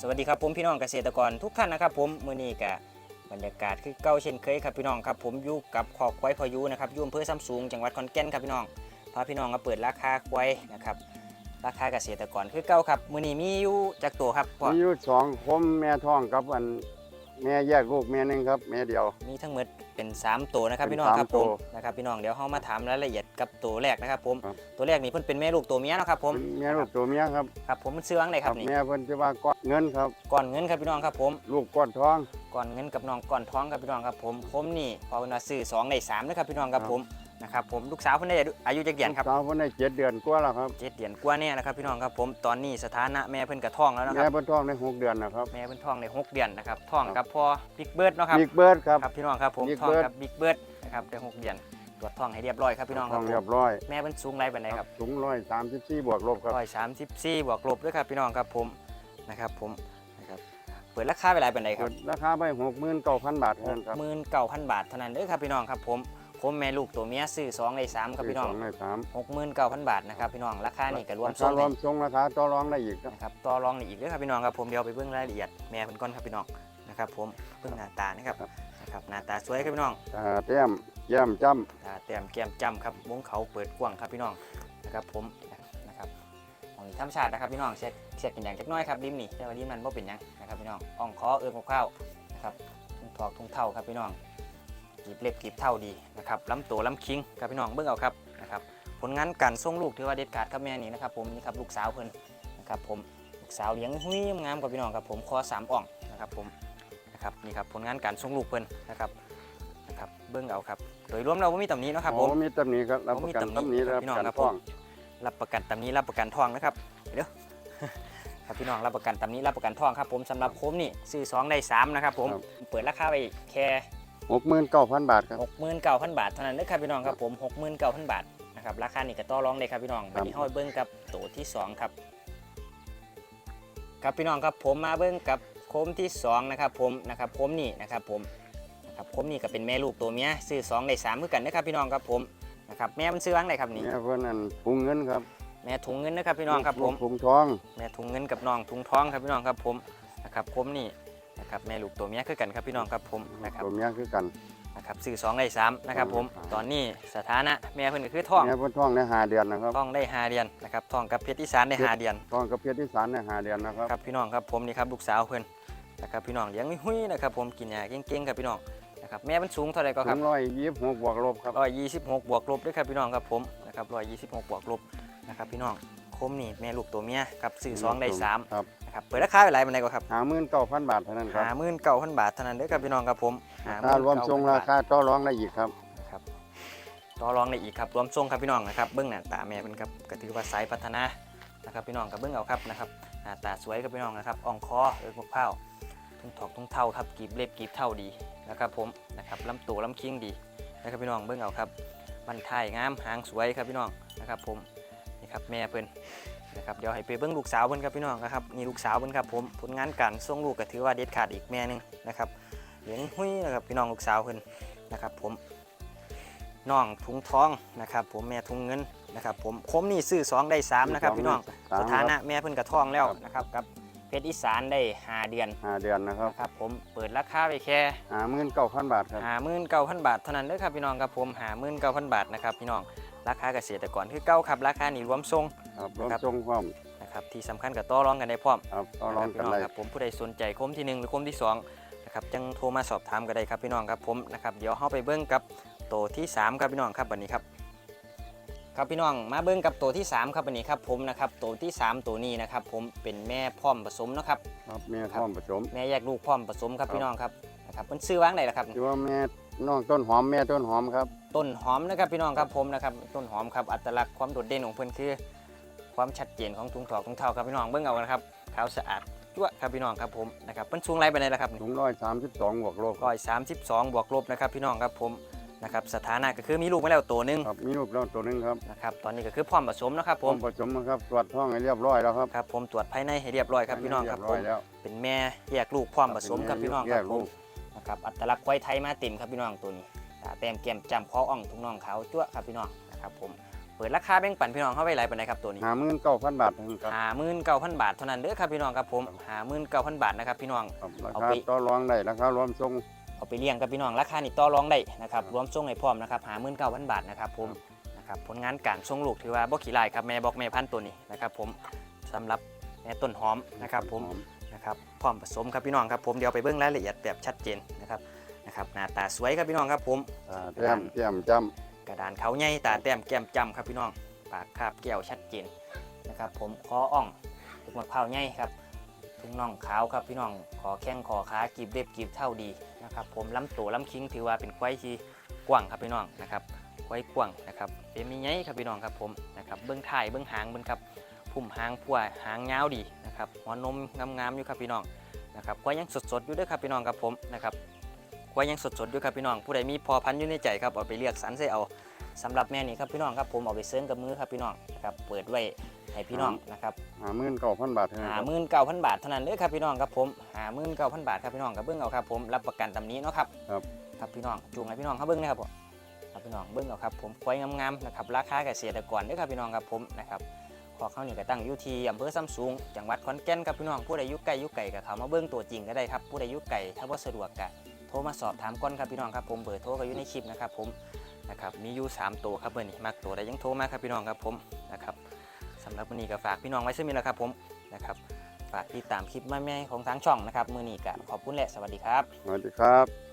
สวัสดีครับผมพี่น้องเกษตรกรทุกท่านนะครับ ผมมื้อนี้กะบรรยากาศคือเก่าเช่นเคยครับพี่น้องครับผมอยู่กับขอบควายพายุนะครับอยู่อำเภอซ้ำสูงจังหวัดขอนแก่นครับพี่น้องพาพี่น้องมาเปิดราคาควายนะครับราคาเกษตรกรคือเก่าครับมื้อนี้มีอยู่จักตัวครับพ่อมีอยู่สองคมแม่ท้องกับอัน แม่แยกลูกแม่หนึงครับ แม่เดียว มีทั้งหมดเป็นสามตัวนะครับเป็นพี่น้องครับสามผตัวมนะครับพี่น้องเดี๋ยวเฮามาถามรายละเอียดกับตัวแรกนะครับผมครับ ตัวแรกนี่เพิ่นเป็นแม่ลูกตัวเมียเนาะครับผมเป็นแม่ลูกตัวเมียครับครับผมมันซื้อวังไดครับนี่แม่เพิ่นจะว่าก้อนเงินครับ ก่อนเงินครับพี่น้องครับผมลูกก้อนท้อง ก่อนเงินกับน้องก่อนท้องครับพี่น้องครับผมผมนี่พอเวลาซื้อสองในสามนะครับพี่น้องครับครับผม นะครับผมลูกสาวเพิ่นได้อายุจักเดือนครับลูกสาวเพิ่นได้เจ็ดเดือนกว่าแล้วครับเจ็ดเดือนกว่าเนี่ยนะครับพี่น้องครับผมตอนนี้สถานะแม่เพิ่นกระท้องแล้วนะคแม่รับเพิ่นท้องได้หกเดือนนะครับแม่เพิ่นท้องในหกเดือนนะครับท้องกับพ่อบิ๊กเบิร์ดเนาะครับบิ๊กเบิร์ดครับครับพี่น้องครับผม Big ท้อง Bird กับบิ๊กเบิร์ดนะครับได้หกเดือนตรวจท้องให้เรียบร้อยครับพี่น้องคท้รัอบงผเรียมบร้อยแม่เพิ่นสูงไรปานใดครับสูงร้อยสามสิบสี่บวกลบครับร้อยสามสิบสี่บวกลบด้วยครับพี่น้องครับผมนะครับผมนะครับเปิดราคาไปหลายปานใดครับราคาไปหกหมื่นเก้าพันบาทเท่านั้นครับหมื่นเก้าพันบาทเท่านั้นเด้อครับพี่น้องครับผม ผมแม่ลูกตัวเมียซื้อสองในสามครับพี่น้องสองในสามหกหมื่นเก้าพันบาทนะครับพี่น้องราคานี่ก็รวมราส่คางรให้วมทรงราคาต่อรองได้อีกครับนะครับต่อรองนี่อีกเด้วยครับพี่น้องครับผมเดี๋ยวไปเบิ่งรายละเอียดแม่เพิ่นก่อนครับพี่น้องนะครับผมเบิ่งหน้าตานะครับนะครับหน้าตาสวยครับพี่น้อง ตาแต้มแย้มจ้ตาแต้มแก้มจ้ำครับวงเขาเปิดกว้างครับพี่น้องนะครับผมนะครับของธรรมชาตินะครับพี่น้องเช็ดเช็ดกันอย่างจักหน้อยครับริมนี่แต่ว่าริมมันบ่เป็นหยังนะครับพี่น้องอ่องคอเอื้อมข้าวนะครับทุ่งทอกทุ่งเท่าครับพี่น้อง กีบเล็บกีบเท่าดีนะครับลำตัวลำคิงครับพี่น้องเบิ่งเอาครับนะครับผลงานการส่งลูกถือว่าเด็ดขาดครับแม่นี่นะครับผมนี่ครับลูกสาวเพิ่นนะครับผมลูกสาวเลี้ยงหุ้ยงามกับพี่น้องครับผมคอสามอ่องนะครับผมนะครับนี่ครับผลงานการส่งลูกเพิ่นนะครับนะครับเบิ้งเอาครับโดยรวมเราไม่มีตำหนี้นาะำครับผโอ้มมีตำหนิครับรับประกันโอ้มีตำหนิตำหนิครัรับบพี่น้องกันครับท้องรับประกันตำหนี้รับประกันทองนะครับเดี๋ยวครับพี่น้องรับประกันตำหนี้รับประกันทองครับผมสำหรับโคมนี่ซื้อสองได้สามนะครับผมเปิดราคาไปแค่ หกหมื่นเก้าพันบาทครับ หกหมื่นเก้าพันบาทเท่านั้นเด้อครับพี่น้องครับผมหกหมื่นเก้าพันบาทนะครับราคานี่ก็ต่อรองเลยครับพี่น้องวันนี้เฮาไปเบิ้งกับตัวที่สองครับครับพี่น้องครับผมมาเบิ้งกับโคมที่สองนะครับผมนะครับโคมนี่นะครับผมนะครับโคมนี่ก็เป็นแม่ลูกตัวเมียซื้อสองได้สามคือกันนะครับพี่น้องครับผมนะครับแม่มันซื้อวังไหนครับนี่แม่เพื่อนนั่นพุงเงินครับแม่ถุงเงินนะครับพี่น้องครับผมลูกพุงทอง แม่ถุงเงินกับน้องถุงทองครับพี่น้องครับผมนะครับโคมนี่ นะครับแม่ลูกตัวเมียคือกันครับพี่น้องครับผมนะครับตัวเมียคือกันนะครับซื้อสองได้สามนะครับผมครับตอนนี้สถานะแม่เพิ่นก็คือท้องแม่เพื่อนท้องได้หาเดือนนะครับท้องได้ห้าเดือนนะครับท้องกับเพชรอีสานได้ห้าเดือนท้องกับเพชรที่สารได้หาเดือนนะครับครับพี่น้องครับผมนี่ครับลูกสาวเพิ่นนะครับพี่น้องเลี้ยงหุ้ยๆนะครับผมกินยาเก่งๆครับพี่น้องนะครับแม่มันสูงเท่าไหร่ก็คถึรับงร้อยยี่สิบหกบวกลบครับร้อยยี่สิบหกบวกลบด้วยครับพี่น้องครับผมนะครับร้อยยี่สิบหกบวกลบนะครับพี่น้อง คมนี่แม่ลูกตัวเมียครับซื้อสองได้สามครับนะครับเปิดราคาไปหลายปานใดก็ครับหาหมื่นเก้าพันบาทเท่านั้นครับห้าหมื่นเก้าพันบาทเท่านั้นเด้อครับพี่น้องครับผมถ้ารวมทรงราคาต่อรองได้อีกครับครับต่อรองได้อีกครับรวมทรงครับพี่น้องนะครับเบื้องหน้าตาแม่เป็นครับก็ถือว่าสายพัฒนานะครับพี่น้องกับเบื้องเอาครับนะครับหน้าตาสวยครับพี่น้องนะครับอ่องคอเอิกมะพร้าวทุ่งถอกทุ่งเท่าครับกีบเล็บกีบเท่าดีนะครับผมนะครับลำตัวลำคิงดีนะครับพี่น้องเบื้องเอาครับบันทายงามหางสวยครับพี่น้องนะครับผมนี่ครับแม่เพิ่น นะครับเดี๋ยวให้ไปเบื้องลูกสาวเพิ่นครับพี่น้องนะครับนี่ลูกสาวเพิ่นครับผมผลงานการส่งลูกก็ถือว่าเด็ดขาดอีกแม่หนึงนะครับเลี้ยงหุ้ยนะครับพี่น้องลูกสาวเพิ่นนะครับผมน้องถุงทองนะครับผมแม่ถุงเงินนะครับผมผมนี่ซื้อสองได้สามนะครับพี่น้องสามสถาคนะรับแม่เพิ่นกระท้องแล้วครับนะครับกับเพชรอีสานได้หาเดือนหาเดือนนะครับนะครับผมเปิดราคาไปแค่หาหมื่นเก้าพันบาทครับหาหมื่นเก้าพันบาทเท่านั้นเด้อครับพี่น้องครับผมหาหมื่นเก้าพันบาทนะครับพี่น้องราคาเกษตรกรคือเก้าครับราคานี่รวมทรง ครับรวมครับทรงพร้อม นะครับที่สำคัญกับต่อรองกันได้พร้อมครับต่อรองะคบกันพี่น้ได้ครับผมผู้ใดสนใจโคมที่หนึ่งหรือโคมที่สองนะครับจังโทรมาสอบถามกันได้ครับพี่น้องครับผมนะครับเดี๋ยวเข้าไปเบิ้งกับโตวที่สามครับพี่น้องครับวันนี้ครับ ครับพี่น้องมาเบิ้งกับตัวที่3ครับวันนี้ครับผมนะครับตัวที่3ตัวนี้นะครับผมเป็นแม่พร้อมผสมเนาะครับครับแม่พร้อมผสม แม่แยกลูกพร้อมผสมครับครับ พี่น้องครับนะครับมันซื้อว่างไหนล่ะครับที่ว่าแม่น้องต้นหอมแม่ต้นหอมครับ ต้นหอมนะครับพี่น้องครับผมนะครับต้นหอมครับอัตลักษณ์ความโดดเด่นของเพิ่นคือ ความชัดเจนของถุงถอกถุงเท้าครับพี่น้องเบิ้งเอานะครับขาวสะอาดจั่วะครับพี่น้องครับผมนะครับเพิ่นสูงไรไปไหนล่ะครับถุงร้อยสามสิบสองบวกลบร้อยสามสิบสองบวกลบนะครับพี่น้องครับผมนะครับสถานะก็คือมีลูกมาแล้วตัวหนึงครับมีลูกแล้วตัวหนึงครับนะครับตอนนี้ก็คือพร้อมผสมนะครับพผร้อมมผสมนะครับตรวจท้องให้เรียบร้อยแล้วครับครับผมตรวจภายในให้เรียบร้อยครับพี่น้องครับเยผร้อมยแล้วเป็นแม่แยกลูกพร้อมผสมครับพี่น้องครับแยกผลูมกนะครับอัตลักษณ์ควายไทยมาเต็มครับพี่น้องตัวนี้ตาแต้มแก้มจำคออ่องทุงน้องเขาวจั่วครับพี่น้องนะครับผม เปิดราคาแบ่งปันพี่น้องเข้าไปหลายปานใดครับตัวนี้หาหมื่นเก้าพันบาทเท่านั้นครับห้าหมื่นเก้าพันบาทเท่านั้นเด้อครับพี่น้องครับผมห้าหมื่นเก้าพันบาทนะครับพี่น้อง ครับราเอาคาไป ต่อรองได้ราคารวมทรง เอาไปเลี้ยงกับพี่น้องราคานี่ต่อรองได้นะครับครับรวมส่งให้พร้อมนะครับหาหมื่นเก้าพันบาทนะครับผมนะครับผลงานการส่งลูกถือว่าบ่ขี้ลายครับแม่บอกแม่พันธุ์ตัวนี้นะครับผมสำหรับแม่ต้นหอมนะครับผม นะครับพร้อมผสมครับพี่น้องครับผมเดี๋ยวไปเบิ่งรายละเอียดแบบชัดเจนนะครับนะครับหน้าตาสวยครับพี่น้องครับผม อ่าแต้มแต้มจ กระดานเขาใหญ่ตาแต้มแก้มจำครับพี่น้อง ปากคาบแก้วชัดเจนนะครับ ผมคออ่องลูกมะพร้าวใหญ่ครับทุ่งน่องขาวครับพี่น้องขอแข้งขอขากีบเล็บกีบเท่าดีนะครับ ผมล้ำตัวล้ำคิงถือว่าเป็นควายที่กว้างครับพี่น้องนะครับควายกว้างนะครับเป็นมีใหญ่ครับพี่น้องครับผมนะครับเบื้องท้ายเบื้องหางเบื้องครับพุ่มหางพัวหางยาวดีนะครับหัวนมงามๆอยู่ครับพี่น้องนะครับควายยังสดๆอยู่ด้วยครับพี่น้องครับผมนะครับ ควายยังสดๆอยู่ครับพี่น้องผู้ใดมีพอพันธุ์อยู่ในใจครับเอาไปเลือกสรรใส่เอาสำหรับแม่นี่ครับพี่น้องครับผมเอาไปเซิร์งกับมือครับพี่น้องนะครับเปิดไว้ให้พี่น้องนะครับำหาหมื่นเก้าพันบาทเท่านั้นหาครับหมื่นเก้าพันบาทเท่านั้นเลยครับพี่น้องครับผมหาหมื่นเก้าพันบาทครับพี่น้องกับเบิ้งเอาครับผมรับประกันตำนี้เนาะครับครับครับพี่น้องจูงให้พี่น้องเขาเบิ้งนะครับผมครับพี่น้องเบิ้งเอาครับผมควายงามๆนะครับราคาเกษตรกรเด้วยครับพี่น้องครับผมนะครับขอเข้านี่ก็ตั้งอยู่ที่อำเภอซ้ำสูงจังหวัดขอนแก่นครับพี่น้องผู้ใดอยุไกลอยุไก่ก็เข้ามาเบิ้งตัวจริงก็ได้ครับผู้ใดอยุไก่ถ้าว่าสะดวกก็โท รมาสอบถามก่อนครับพี่น้องครับผมเบอร์โทรก็อยู่ในคลิปนะครับผมนะครับมีอยู่3ตัวครับเบอร์นี้มากตัวใดยังโทรมาครับพี่น้องครับผมนะครับสำหรับวันนี้ก็ฝากพี่น้องไว้เช่นนี้แล้วครับผมนะครับฝากติดตามคลิปแม่ๆของทางช่องนะครับมือนี้ก็ขอบคุณและสวัสดีครับ สวัสดีครับ